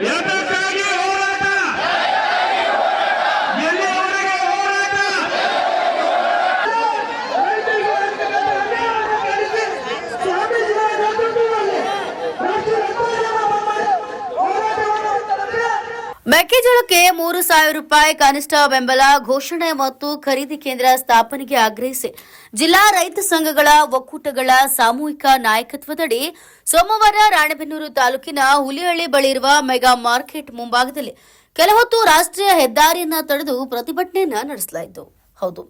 Yeah. ಮೆಕ್ಕೆಜೋಳಕ್ಕೆ ಮೂರು ಸಾವಿರ ರೂಪಾಯಿ ಕನಿಷ್ಠ ಬೆಂಬಲ ಘೋಷಣೆ ಮತ್ತು ಖರೀದಿ ಕೇಂದ್ರ ಸ್ಥಾಪನೆಗೆ ಆಗ್ರಹಿಸಿ ಜಿಲ್ಲಾ ರೈತ ಸಂಘಗಳ ಒಕ್ಕೂಟಗಳ ಸಾಮೂಹಿಕ ನಾಯಕತ್ವದಡಿ ಸೋಮವಾರ ರಾಣೆಬೆನ್ನೂರು ತಾಲೂಕಿನ ಹುಲಿಹಳ್ಳಿ ಬಳಿ ಇರುವ ಮೆಗಾ ಮಾರ್ಕೆಟ್ ಮುಂಭಾಗದಲ್ಲಿ ಕೆಲಹೊತ್ತು ರಾಷ್ಟ್ರೀಯ ಹೆದ್ದಾರಿಯನ್ನ ತಡೆದು ಪ್ರತಿಭಟನೆಯನ್ನ ನಡೆಸಲಾಯಿತು. ಹೌದು.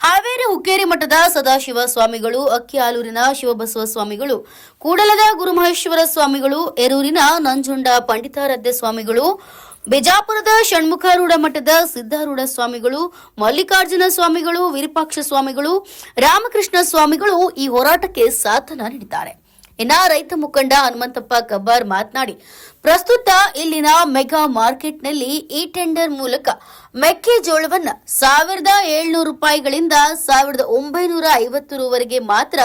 ಹಾವೇರಿ ಹುಕ್ಕೇರಿ ಮಠದ ಸದಾಶಿವ ಸ್ವಾಮಿಗಳು ಅಕ್ಕಿಯಾಲೂರಿನ ಶಿವಬಸವ ಸ್ವಾಮಿಗಳು ಕೂಡಲದ ಗುರುಮಹೇಶ್ವರ ಸ್ವಾಮಿಗಳು, ಎರೂರಿನ ನಂಜುಂಡ ಪಂಡಿತಾರಾಧ್ಯ ಸ್ವಾಮಿಗಳು ಬಿಜಾಪುರದ ಷಣ್ಮುಖಾರೂಢ ಮಠದ ಸಿದ್ಧಾರೂಢ ಸ್ವಾಮಿಗಳು, ಮಲ್ಲಿಕಾರ್ಜುನ ಸ್ವಾಮಿಗಳು, ವಿರೂಪಾಕ್ಷ ಸ್ವಾಮಿಗಳು, ರಾಮಕೃಷ್ಣ ಸ್ವಾಮಿಗಳು ಈ ಹೋರಾಟಕ್ಕೆ ಸಾಥನ ನೀಡಿದ್ದಾರೆ. ಇನ್ನ ರೈತ ಮುಖಂಡ ಹನುಮಂತಪ್ಪ ಕಬ್ಬಾರ್ ಮಾತನಾಡಿ ಪ್ರಸ್ತುತ ಇಲ್ಲಿನ ಮೆಗಾ ಮಾರ್ಕೆಟ್ನಲ್ಲಿ ಈ ಟೆಂಡರ್ ಮೂಲಕ ಮೆಕ್ಕೆಜೋಳವನ್ನು ಸಾವಿರದ ಏಳ್ನೂರು ರೂಪಾಯಿಗಳಿಂದ ಸಾವಿರದ ಒಂಬೈನೂರ ಐವತ್ತು ರೂವರೆಗೆ ಮಾತ್ರ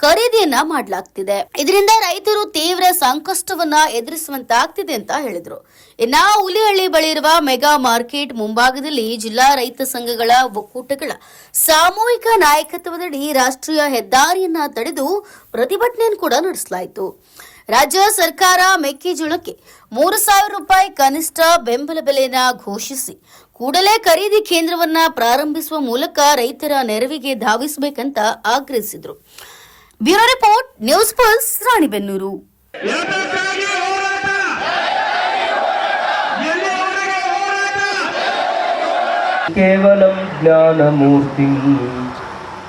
ಖರೀದಿಯನ್ನ ಮಾಡಲಾಗ್ತಿದೆ. ಇದರಿಂದ ರೈತರು ತೀವ್ರ ಸಂಕಷ್ಟವನ್ನ ಎದುರಿಸುವಂತಾಗ್ತಿದೆ ಅಂತ ಹೇಳಿದ್ರು. ಇನ್ನ ಹುಲಿಹಳ್ಳಿ ಬಳಿ ಇರುವ ಮೆಗಾ ಮಾರ್ಕೆಟ್ ಮುಂಭಾಗದಲ್ಲಿ ಜಿಲ್ಲಾ ರೈತ ಸಂಘಗಳ ಒಕ್ಕೂಟಗಳ ಸಾಮೂಹಿಕ ನಾಯಕತ್ವದಡಿ ರಾಷ್ಟ್ರೀಯ ಹೆದ್ದಾರಿಯನ್ನ ತಡೆದು ಪ್ರತಿಭಟನೆಯನ್ನು ಕೂಡ ನಡೆಸಲಾಯಿತು. ರಾಜ್ಯ ಸರ್ಕಾರ ಮೆಕ್ಕೆಜೋಳಕ್ಕೆ ಮೂರು ಸಾವಿರ ರೂಪಾಯಿ ಕನಿಷ್ಠ ಬೆಂಬಲ ಬೆಲೆಯನ್ನ ಘೋಷಿಸಿ ಕೂಡಲೇ ಖರೀದಿ ಕೇಂದ್ರವನ್ನ ಪ್ರಾರಂಭಿಸುವ ಮೂಲಕ ರೈತರ ನೆರವಿಗೆ ಧಾವಿಸಬೇಕಂತ ಆಗ್ರಹಿಸಿದ್ರು bureau report news pulse Ranebennur ಎದಕ್ಕಾಗಿ ಹೋರಾಟ ಎಲ್ಲಿಯವರೆಗೆ ಹೋರಾಟ केवलं ज्ञानमूर्तिं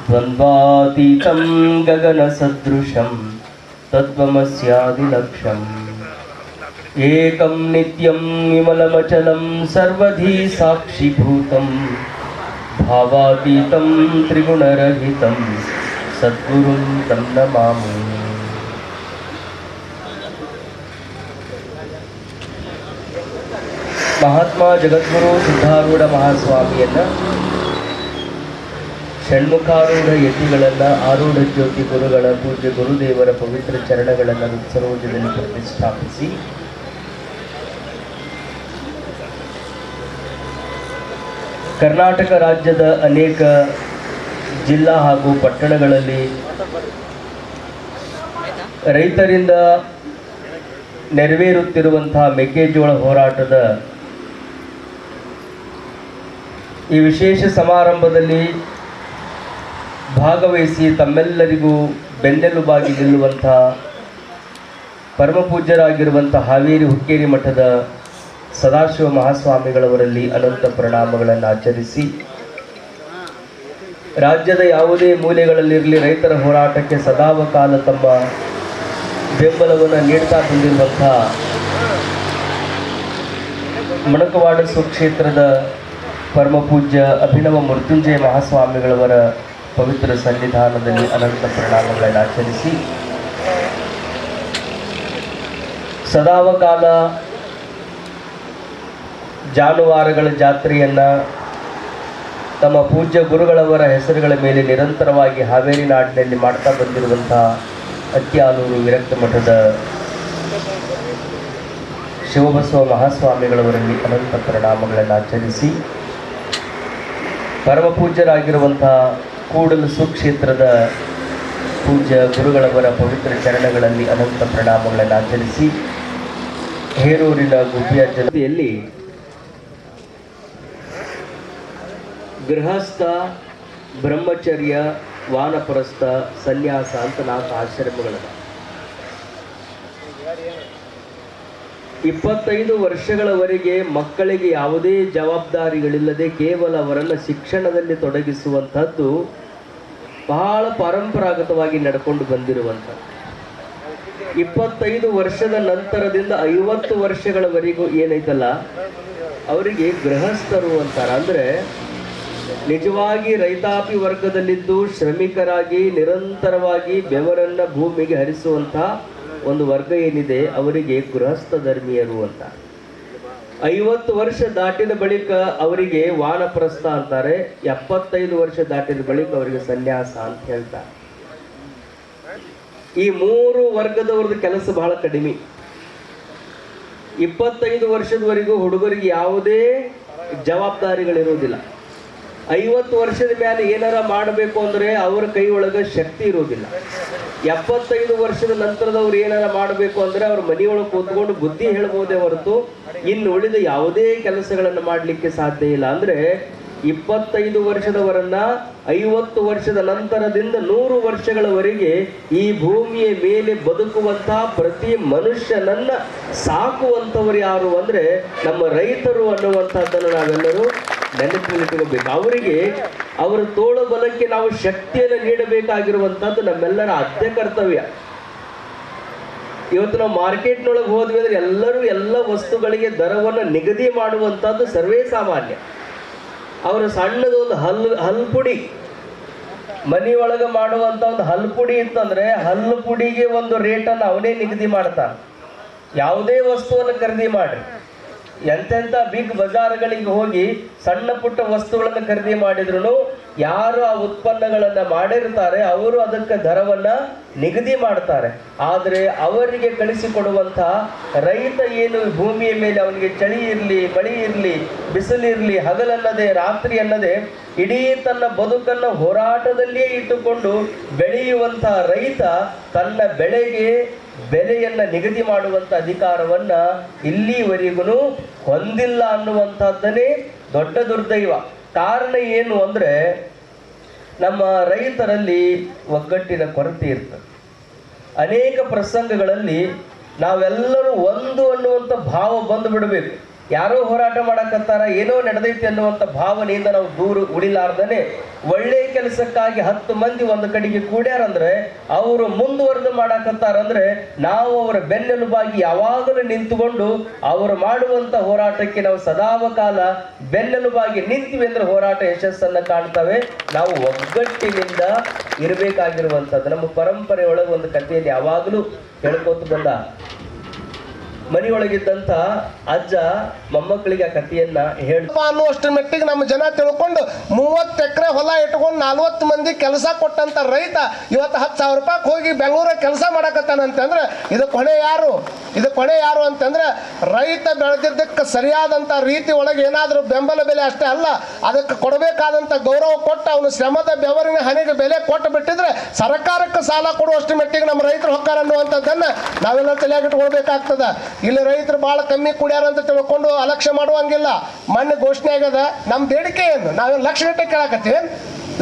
द्वन्द्वातीतं गगनसदृशं तत्त्वमस्यादिलक्ष्यम् एकं नित्यं विमलमचलं सर्वधी साक्षिभूतं भावातीतं त्रिगुणरहितं सद्गुरुं तं नमामि ಮಹಾತ್ಮ ಜಗದ್ಗುರು ಸಿದ್ಧಾರೂಢ ಮಹಾಸ್ವಾಮಿಯನ್ನ ಷಣ್ಮುಖಾರೂಢ ಯತಿಗಳನ್ನ ಆರೂಢ ಜ್ಯೋತಿ ಗುರುಗಳ ಪೂಜ್ಯ ಗುರುದೇವರ ಪವಿತ್ರ ಚರಣಗಳನ್ನು ಸರೋಜದಲ್ಲಿ ಪ್ರತಿಷ್ಠಾಪಿಸಿ. ಕರ್ನಾಟಕ ರಾಜ್ಯದ ಅನೇಕ ಜಿಲ್ಲಾ ಹಾಗೂ ಪಟ್ಟಣಗಳಲ್ಲಿ ರೈತರಿಂದ ನೆರವೇರುತ್ತಿರುವಂತಹ ಮೆಕ್ಕೆಜೋಳ ಹೋರಾಟದ ಈ ವಿಶೇಷ ಸಮಾರಂಭದಲ್ಲಿ ಭಾಗವಹಿಸಿ ತಮ್ಮೆಲ್ಲರಿಗೂ ಬೆನ್ನೆಲುಬಾಗಿ ನಿಲ್ಲುವಂಥ ಪರಮಪೂಜ್ಯರಾಗಿರುವಂಥ ಹಾವೇರಿ ಹುಕ್ಕೇರಿ ಮಠದ ಸದಾಶಿವ ಮಹಾಸ್ವಾಮಿಗಳವರಲ್ಲಿ ಅನಂತ ಪ್ರಣಾಮಗಳನ್ನು ಆಚರಿಸಿ, ರಾಜ್ಯದ ಯಾವುದೇ ಮೂಲೆಗಳಲ್ಲಿರಲಿ ರೈತರ ಹೋರಾಟಕ್ಕೆ ಸದಾವಕಾಲ ತಮ್ಮ ಬೆಂಬಲವನ್ನು ನೀಡ್ತಾ ಬಂದಿರುವಂಥ ಮಣಕವಾಡ ಸ್ವಕ್ಷೇತ್ರದ ಪರಮಪೂಜ್ಯ ಅಭಿನವ ಮೃತ್ಯುಂಜಯ ಮಹಾಸ್ವಾಮಿಗಳವರ ಪವಿತ್ರ ಸನ್ನಿಧಾನದಲ್ಲಿ ಅನಂತ ಪ್ರಣಾಮಗಳನ್ನು ಆಚರಿಸಿ. ಸದಾವಕಾಲ ಜಾನುವಾರುಗಳ ಜಾತ್ರೆಯನ್ನು ತಮ್ಮ ಪೂಜ್ಯ ಗುರುಗಳವರ ಹೆಸರುಗಳ ಮೇಲೆ ನಿರಂತರವಾಗಿ ಹಾವೇರಿ ನಾಡಿನಲ್ಲಿ ಮಾಡ್ತಾ ಬಂದಿರುವಂತಹ ಅತ್ಯಾಲೂರು ವಿರಕ್ತ ಮಠದ ಶಿವಬಸವ ಮಹಾಸ್ವಾಮಿಗಳವರಲ್ಲಿ ಅನಂತ ಪರಿಣಾಮಗಳನ್ನು ಆಚರಿಸಿ. ಪರಮಪೂಜ್ಯರಾಗಿರುವಂತಹ ಕೂಡಲು ಸುಕ್ಷೇತ್ರದ ಪೂಜ್ಯ ಗುರುಗಳವರ ಪವಿತ್ರ ಚರಣಗಳಲ್ಲಿ ಅನಂತ ಪ್ರಣಾಮಗಳನ್ನು ಆಚರಿಸಿ ಹೇರೂರಿನ ಗುಬ್ಬಿಯ ಜನತೆಯಲ್ಲಿ ಗೃಹಸ್ಥ, ಬ್ರಹ್ಮಚರ್ಯ, ವಾನಪ್ರಸ್ಥ, ಸನ್ಯಾಸ ಅಂತ ನಾಲ್ಕು ಆಶ್ರಮಗಳದ ಇಪ್ಪತ್ತೈದು ವರ್ಷಗಳವರೆಗೆ ಮಕ್ಕಳಿಗೆ ಯಾವುದೇ ಜವಾಬ್ದಾರಿಗಳಿಲ್ಲದೆ ಕೇವಲ ಅವರನ್ನು ಶಿಕ್ಷಣದಲ್ಲಿ ತೊಡಗಿಸುವಂಥದ್ದು ಬಹಳ ಪರಂಪರಾಗತವಾಗಿ ನಡ್ಕೊಂಡು ಬಂದಿರುವಂಥ. ಇಪ್ಪತ್ತೈದು ವರ್ಷದ ನಂತರದಿಂದ ಐವತ್ತು ವರ್ಷಗಳವರೆಗೂ ಏನೈತಲ್ಲ, ಅವರಿಗೆ ಗೃಹಸ್ಥರು ಅಂತಾರೆ. ಅಂದರೆ ನಿಜವಾಗಿ ರೈತಾಪಿ ವರ್ಗದಲ್ಲಿದ್ದು ಶ್ರಮಿಕರಾಗಿ ನಿರಂತರವಾಗಿ ಬೆವರನ್ನ ಭೂಮಿಗೆ ಹರಿಸುವಂಥ ಒಂದು ವರ್ಗ ಏನಿದೆ, ಅವರಿಗೆ ಗೃಹಸ್ಥ ಧರ್ಮೀಯರು ಅಂತ. ಐವತ್ತು ವರ್ಷ ದಾಟಿದ ಬಳಿಕ ಅವರಿಗೆ ವಾನಪ್ರಸ್ಥ ಅಂತಾರೆ, ಎಪ್ಪತ್ತೈದು ವರ್ಷ ದಾಟಿದ ಬಳಿಕ ಅವರಿಗೆ ಸನ್ಯಾಸ ಅಂತ ಹೇಳ್ತಾರೆ. ಈ ಮೂರು ವರ್ಗದವ್ರದ್ದು ಕೆಲಸ ಬಹಳ ಕಡಿಮೆ. ಇಪ್ಪತ್ತೈದು ವರ್ಷದವರೆಗೂ ಹುಡುಗರಿಗೆ ಯಾವುದೇ ಜವಾಬ್ದಾರಿಗಳಿರೋದಿಲ್ಲ ಐವತ್ತು ವರ್ಷದ ಮೇಲೆ ಏನಾರ ಮಾಡಬೇಕು ಅಂದ್ರೆ ಅವರ ಕೈ ಒಳಗೆ ಶಕ್ತಿ ಇರೋದಿಲ್ಲ. ಎಪ್ಪತ್ತೈದು ವರ್ಷದ ನಂತರದವ್ರು ಏನಾರ ಮಾಡಬೇಕು ಅಂದ್ರೆ ಅವ್ರ ಮನೆಯೊಳಗೆ ಕೂತ್ಕೊಂಡು ಬುದ್ಧಿ ಹೇಳ್ಬೋದೇ ಹೊರತು ಇನ್ನು ಉಳಿದ ಯಾವುದೇ ಕೆಲಸಗಳನ್ನು ಮಾಡಲಿಕ್ಕೆ ಸಾಧ್ಯ ಇಲ್ಲ ಅಂದ್ರೆ ಇಪ್ಪತ್ತೈದು ವರ್ಷದವರನ್ನ ಐವತ್ತು ವರ್ಷದ ನಂತರದಿಂದ ನೂರು ವರ್ಷಗಳವರೆಗೆ ಈ ಭೂಮಿಯ ಮೇಲೆ ಬದುಕುವಂತಹ ಪ್ರತಿ ಮನುಷ್ಯನನ್ನ ಸಾಕುವಂಥವ್ರು ಯಾರು ಅಂದ್ರೆ ನಮ್ಮ ರೈತರು ಅನ್ನುವಂಥದ್ದನ್ನು ನಾವೆಲ್ಲರೂ ನೆನಪಿಟ್ಟುಕೋಬೇಕು ಅವರಿಗೆ ಅವರ ತೋಳು ಬಲಕ್ಕೆ ನಾವು ಶಕ್ತಿಯನ್ನು ನೀಡಬೇಕಾಗಿರುವಂಥದ್ದು ನಮ್ಮೆಲ್ಲರ ಆದ್ಯ ಕರ್ತವ್ಯ. ಇವತ್ತು ನಾವು ಮಾರ್ಕೆಟ್ನೊಳಗೆ ಹೋದ್ವಿ ಅಂದ್ರೆ ಎಲ್ಲರೂ ಎಲ್ಲ ವಸ್ತುಗಳಿಗೆ ದರವನ್ನು ನಿಗದಿ ಮಾಡುವಂಥದ್ದು ಸರ್ವೇ ಸಾಮಾನ್ಯ. ಅವರ ಸಣ್ಣದೊಂದು ಒಂದು ಹಲ್ ಹಲ್ಪುಡಿ ಮನೆಯೊಳಗೆ ಮಾಡುವಂಥ ಒಂದು ಹಲ್ಪುಡಿ ಅಂತಂದ್ರೆ ಹಲ್ಲು ಪುಡಿಗೆ ಒಂದು ರೇಟನ್ನು ಅವನೇ ನಿಗದಿ ಮಾಡ್ತಾನೆ. ಯಾವುದೇ ವಸ್ತುವನ್ನು ಖರೀದಿ ಮಾಡ್ರಿ. ಎಂತೆಂಥ ಬಿಗ್ ಬಜಾರ್ಗಳಿಗೆ ಹೋಗಿ ಸಣ್ಣ ಪುಟ್ಟ ವಸ್ತುಗಳನ್ನು ಖರೀದಿ ಮಾಡಿದ್ರು ಯಾರು ಆ ಉತ್ಪನ್ನಗಳನ್ನು ಮಾಡಿರ್ತಾರೆ, ಅವರು ಅದಕ್ಕೆ ದರವನ್ನ ನಿಗದಿ ಮಾಡ್ತಾರೆ. ಆದರೆ ಅವರಿಗೆ ಕಳಿಸಿಕೊಡುವಂತಹ ರೈತ ಏನು ಭೂಮಿಯ ಮೇಲೆ ಅವನಿಗೆ ಚಳಿ ಇರಲಿ, ಮಳಿ ಇರಲಿ ಬಿಸಿಲಿರಲಿ ಹಗಲಲ್ಲದೆ ರಾತ್ರಿ ಅನ್ನದೆ, ಇಡೀ ತನ್ನ ಬದುಕನ್ನು ಹೋರಾಟದಲ್ಲಿಯೇ ಇಟ್ಟುಕೊಂಡು ಬೆಳೆಯುವಂತಹ ರೈತ ತನ್ನ ಬೆಳೆಗೆ ಬೆಲೆಯನ್ನ ನಿಗದಿ ಮಾಡುವಂತ ಅಧಿಕಾರವನ್ನ ಇಲ್ಲಿವರೆಗೂ ಹೊಂದಿಲ್ಲ ಅನ್ನುವಂಥದ್ದನ್ನೇ ದೊಡ್ಡ ದುರ್ದೈವ. ಕಾರಣ ಏನು ಅಂದ್ರೆ ನಮ್ಮ ರೈತರಲ್ಲಿ ಒಗ್ಗಟ್ಟಿನ ಕೊರತೆ ಇರ್ತದೆ. ಅನೇಕ ಪ್ರಸಂಗಗಳಲ್ಲಿ ನಾವೆಲ್ಲರೂ ಒಂದು ಅನ್ನುವಂಥ ಭಾವ ಬಂದು ಬಿಡಬೇಕು. ಯಾರೋ ಹೋರಾಟ ಮಾಡಕತ್ತಾರ, ಏನೋ ನಡೆದೈತಿ ಅನ್ನುವಂಥ ಭಾವನೆಯಿಂದ ನಾವು ದೂರ ಉಳಿಲಾರ್ದನೆ ಒಳ್ಳೆ ಕೆಲಸಕ್ಕಾಗಿ ಹತ್ತು ಮಂದಿ ಒಂದು ಕಡೆಗೆ ಕೂಡ್ಯಾರಂದ್ರೆ, ಅವರು ಮುಂದುವರೆದು ಮಾಡಕತ್ತಾರಂದ್ರೆ, ನಾವು ಅವರ ಬೆನ್ನೆಲುಬಾಗಿ ಯಾವಾಗಲೂ ನಿಂತುಕೊಂಡು ಅವರು ಮಾಡುವಂತ ಹೋರಾಟಕ್ಕೆ ನಾವು ಸದಾವಕಾಲ ಬೆನ್ನೆಲುಬಾಗಿ ನಿಂತೀವಿ ಅಂದ್ರೆ ಹೋರಾಟ ಯಶಸ್ಸನ್ನ ಕಾಣ್ತವೆ. ನಾವು ಒಗ್ಗಟ್ಟಿನಿಂದ ಇರಬೇಕಾಗಿರುವಂಥದ್ದು. ನಮ್ಮ ಪರಂಪರೆ ಒಳಗೆ ಒಂದು ಕಥೆಯಲ್ಲಿ ಯಾವಾಗಲೂ ಹೇಳ್ಕೊತ ಬಂದ ಮನೆಯೊಳಗಿದ್ದಂತ ಅಜ್ಜ ಮೊಮ್ಮಕ್ಕಳಿಗೆ ಆ ಕಥೆಯನ್ನ ಹೇಳಿ. ಅನ್ನುವಷ್ಟು ಮಟ್ಟಿಗೆ ನಮ್ಮ ಜನ ತಿಳ್ಕೊಂಡು ಮೂವತ್ತು ಎಕರೆ ಹೊಲ ಇಟ್ಕೊಂಡು ನಲ್ವತ್ತು ಮಂದಿ ಕೆಲಸ ಕೊಟ್ಟಂತ ರೈತ ಇವತ್ತು ಹತ್ತು ಸಾವಿರ ರೂಪಾಯಿ ಹೋಗಿ ಬೆಂಗಳೂರಾಗ ಕೆಲಸ ಮಾಡಕತ್ತಾನಂತಂದ್ರೆ ಇದು ಹೊಣೆ ಯಾರು? ಇದು ಕೊನೆ ಯಾರು ಅಂತಂದ್ರೆ ರೈತ ಬೆಳೆದಿದ್ದಕ್ಕೆ ಸರಿಯಾದಂಥ ರೀತಿ ಒಳಗೆ ಏನಾದರೂ ಬೆಂಬಲ ಬೆಲೆ ಅಷ್ಟೇ ಅಲ್ಲ, ಅದಕ್ಕೆ ಕೊಡಬೇಕಾದಂಥ ಗೌರವ ಕೊಟ್ಟು ಅವನು ಶ್ರಮದ ಬೆವರಿನ ಹನಿಗೆ ಬೆಲೆ ಕೊಟ್ಟು ಬಿಟ್ಟಿದ್ರೆ ಸರ್ಕಾರಕ್ಕೆ ಸಾಲ ಕೊಡುವಷ್ಟು ಮಟ್ಟಿಗೆ ನಮ್ಮ ರೈತರು ಹೊಕ್ಕಾರ ಅನ್ನುವಂಥದ್ದನ್ನು ನಾವೆಲ್ಲ ತಲೆಯಾಗಿಟ್ಕೊಳ್ಬೇಕಾಗ್ತದ. ಇಲ್ಲಿ ರೈತರು ಭಾಳ ಕಮ್ಮಿ ಕುಡಿಯಾರ ಅಂತ ತಿಳ್ಕೊಂಡು ಅಲಕ್ಷ್ಯ ಮಾಡುವಂಗಿಲ್ಲ. ಮಣ್ಣು ಘೋಷಣೆ ಆಗ್ಯದ. ನಮ್ಮ ಬೇಡಿಕೆ ಏನು? ನಾವೇನು ಲಕ್ಷ ಗಂಟೆ ಕೇಳಾಕತ್ತೀವಿ.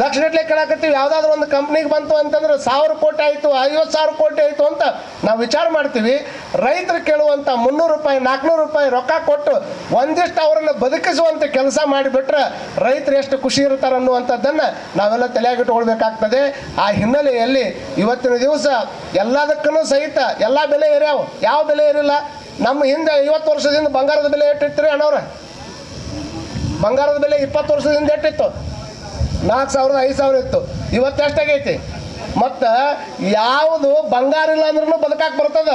ಲಕ್ಷ ಗಟ್ಟಲೆ ಕೇಳಾಕತ್ತೀವಿ ಯಾವುದಾದ್ರೂ ಒಂದು ಕಂಪ್ನಿಗೆ ಬಂತು ಅಂತಂದ್ರೆ ಸಾವಿರ ಕೋಟಿ ಆಯಿತು, ಐವತ್ತು ಸಾವಿರ ಕೋಟಿ ಆಯಿತು ಅಂತ ನಾವು ವಿಚಾರ ಮಾಡ್ತೀವಿ. ರೈತರು ಕೇಳುವಂಥ ಮುನ್ನೂರು ರೂಪಾಯಿ ನಾಲ್ಕುನೂರು ರೂಪಾಯಿ ರೊಕ್ಕ ಕೊಟ್ಟು ಒಂದಿಷ್ಟು ಅವರನ್ನು ಬದುಕಿಸುವಂಥ ಕೆಲಸ ಮಾಡಿಬಿಟ್ರೆ ರೈತರು ಎಷ್ಟು ಖುಷಿ ಇರ್ತಾರೆ ಅನ್ನುವಂಥದ್ದನ್ನು ನಾವೆಲ್ಲ ತಲೆಯಾಗಿಟ್ಕೊಳ್ಬೇಕಾಗ್ತದೆ. ಆ ಹಿನ್ನೆಲೆಯಲ್ಲಿ ಇವತ್ತಿನ ದಿವಸ ಎಲ್ಲದಕ್ಕೂ ಸಹಿತ ಎಲ್ಲ ಬೆಲೆ ಏರ್ಯಾವ. ಯಾವ ಬೆಲೆ ಏರಿಲ್ಲ. ನಮ್ಮ ಹಿಂದೆ ಐವತ್ತು ವರ್ಷದಿಂದ ಬಂಗಾರದ ಬೆಲೆ ಎಷ್ಟಿತ್ತು ರೀ ಅಣ್ಣವ್ರೆ? ಬಂಗಾರದ ಬೆಲೆ ಇಪ್ಪತ್ತು ವರ್ಷದಿಂದ ಎಷ್ಟಿತ್ತು ನಾಲ್ಕು ಸಾವಿರದ ಐದು ಸಾವಿರ ಇತ್ತು. ಇವತ್ತೆಷ್ಟಾಗೈತಿ ಮತ್ತು ಯಾವುದು ಬಂಗಾರ ಇಲ್ಲ ಅಂದ್ರೂ ಬದುಕಾಕ್ ಬರ್ತದ.